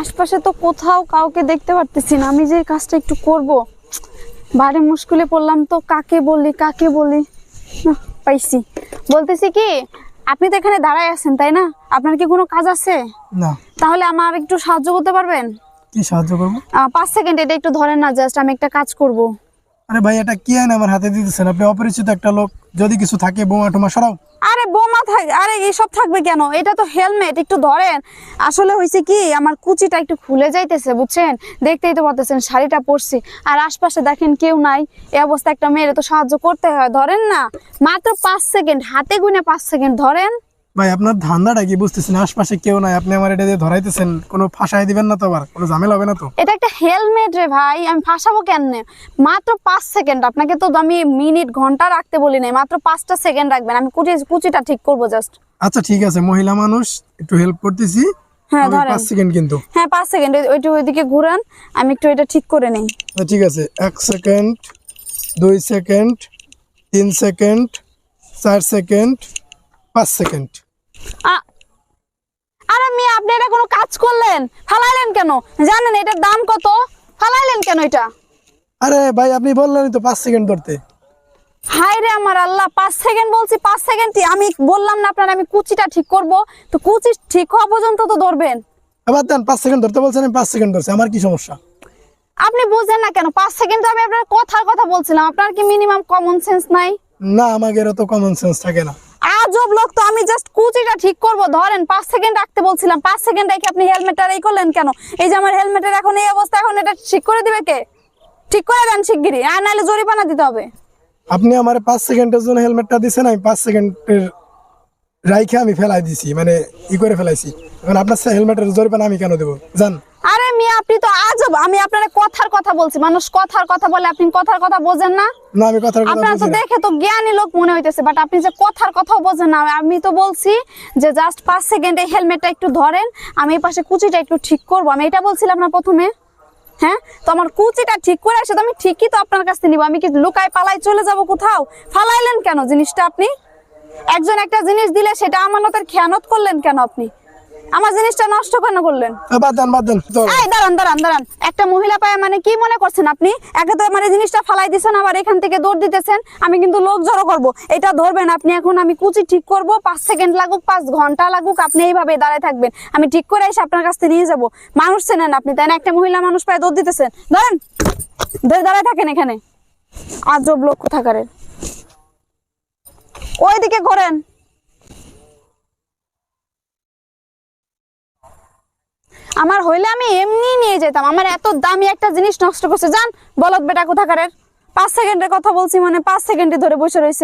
আশপাশে তো কোথাও কাউকে দেখতে পারতেছি না। আমি যে কাজটা একটু করব বাড়ি মুশকিলে পড়লাম তো কাকে বলি কাকে বলি? পাইছি। বলতেছি কি আপনি তো এখানে দাঁড়ায় আছেন তাই না? আপনার কি কোনো কাজ আছে? না। তাহলে আমার একটু সাহায্য করতে পারবেন? কি সাহায্য করব? পাঁচ সেকেন্ড এটা একটু ধরেন না জাস্ট আমি একটা কাজ করব। আরে ভাই, এটা কি আইন আমার হাতে দিতেছেন? আপনি অপরিচিত একটা লোক, যদি কিছু থাকে বোমা টোমা সরাও। আরে বোমা থাক আরে এইসব থাকবে কেন? এটা তো হেলমেট, একটু ধরেন। আসলে হয়েছে কি, আমার কুচিটা একটু খুলে যাইতেছে, বুঝছেন? দেখতেই তো পারতেছেন, শাড়িটা পরছি। আর আশপাশে দেখেন কেউ নাই। এই অবস্থা একটা মেয়ের তো সাহায্য করতে হয়। ধরেন না, মাত্র পাঁচ সেকেন্ড, হাতে গুনে পাঁচ সেকেন্ড, ধরেন। ভাই আপনার ধান্দাটা কি বুঝতেছেন? আশপাশে কেউ নাই আপনি আমার এটা দিয়ে ধরাইতেছেন। কোনো ফাঁসাই দিবেন না তো আবার? কোনো ঝামেলা হবে না তো? এটা একটা হেলমেট রে ভাই আমি ফাঁসাবো কেন মাত্র পাঁচ সেকেন্ড আপনাকে তো আমি মিনিট ঘণ্টা রাখতে বলি নাই মাত্র পাঁচটা সেকেন্ড রাখবেন। আমি কুচি কুচিটা ঠিক করব জাস্ট আচ্ছা ঠিক আছে মহিলা মানুষ একটু হেল্প করতেছি। হ্যাঁ ধরেন। পাঁচ সেকেন্ড কিন্তু। হ্যাঁ পাঁচ সেকেন্ড ওইটা ওইদিকে ঘুরান আমি একটু এটা ঠিক করে নিই। আচ্ছা, ঠিক আছে। এক সেকেন্ড দুই সেকেন্ড তিন সেকেন্ড চার সেকেন্ড পাঁচ সেকেন্ড। আরে মেয়ে আপনি এটা কোনো কাজ করলেন? ফালাইলেন কেন? জানেন এটার দাম কত? ফালাইলেন কেন এটা? আরে ভাই আপনি বললেনই তো পাঁচ সেকেন্ড ধরতে। হাই রে আমার আল্লাহ পাঁচ সেকেন্ড বলছি পাঁচ সেকেন্ড আমি বললাম না আপনার আমি কুচিটা ঠিক করব। তো কুচি ঠিক হওয়া পর্যন্ত তো ধরবেন। আবার দেন পাঁচ সেকেন্ড ধরতে বলছেন আমি পাঁচ সেকেন্ড ধরছি আমার কি সমস্যা? আপনি বুঝেন না কেন পাঁচ সেকেন্ড আমি আপনার কথার কথা বলছিলাম। আপনার কি মিনিমাম কমন সেন্স নাই? না আমাকে এর তো কমন সেন্স থাকে না। আজব লোক তো আমি জাস্ট কুচিটা ঠিক করব। ধরেন, পাঁচ সেকেন্ড রাখতে বলছিলাম, পাঁচ সেকেন্ড রেখে আপনি হেলমেটটা এই করলেন কেন? এই যে আমার হেলমেটের এখন এই অবস্থা, এখন এটা ঠিক করে দিবে কে? ঠিক করে দেন শিগগিরই, আর নাহলে জরিমানা দিতে হবে। আপনি আমার পাঁচ সেকেন্ডের জন্য হেলমেটটা দিচ্ছেন আমি পাঁচ সেকেন্ডের রাইখে আমি ফেলাই দিছি মানে ই করে ফেলাইছি। এখন আপনার হেলমেটের জরিপানা আমি কেন দেবো? জান আপনি তো আজব আমি আপনার কথার কথা বলছি। মানুষ কথার কথা বলে আপনি কথার কথা বোঝেন না। না আমি কথার কথা আপনার তো দেখে তো জ্ঞানী লোক মনে হইতেছে বাট আপনি যে কথার কথাও বোঝেন না আমি তো বলছি যে জাস্ট পাঁচ সেকেন্ডে হেলমেটটা একটু ধরেন আমি এই পাশে কুচিটা একটু ঠিক করব। আমি এটা বলছিলাম না প্রথমে হ্যাঁ? তো আমার কুচিটা ঠিক করে আসে তো আমি ঠিকই তো আপনার কাছ থেকে নিবো। আমি কি লুকায় পালাই চলে যাব কোথাও? ফালাইলেন কেন জিনিসটা আপনি? একজন একটা জিনিস দিলে সেটা আমানতের খেয়ানত করলেন কেন আপনি? আমার জিনিসটা নষ্ট কেন করলেন? আ, বাদ দেন বাদ দেন এই দাঁড়ান দাঁড়ান দাঁড়ান। একটা মহিলা পায় মানে কি মনে করছেন আপনি? একে তো আমার জিনিসটা ফালাই দিছেন আবার এখান থেকে দৌড় দিতেছেন। আমি কিন্তু লোক জড়ো করব। এটা ধরবেন আপনি এখন আমি কুচি ঠিক করব। পাঁচ সেকেন্ড লাগুক পাঁচ ঘণ্টা লাগুক আপনি এইভাবে দাঁড়ায় থাকবেন। আমি ঠিক করে এসে আপনার কাছ থেকে নিয়ে যাব। মানুষ চেনেন আপনি তাই না? একটা মহিলা মানুষ পায় দৌড় দিতেছেন। ধরেন ধরে দাঁড়ায় থাকেন এখানে। আজব লোক কোথাকারের। ওইদিকে ঘোরেন। আমার হইলে আমি এমনি নিয়ে যেতাম। আমার এত দামি একটা জিনিস নষ্ট করছে। জান বলত বেটা কোথাকারের? পাঁচ সেকেন্ডের কথা বলছি মানে পাঁচ সেকেন্ডে ধরে বসে রয়েছে।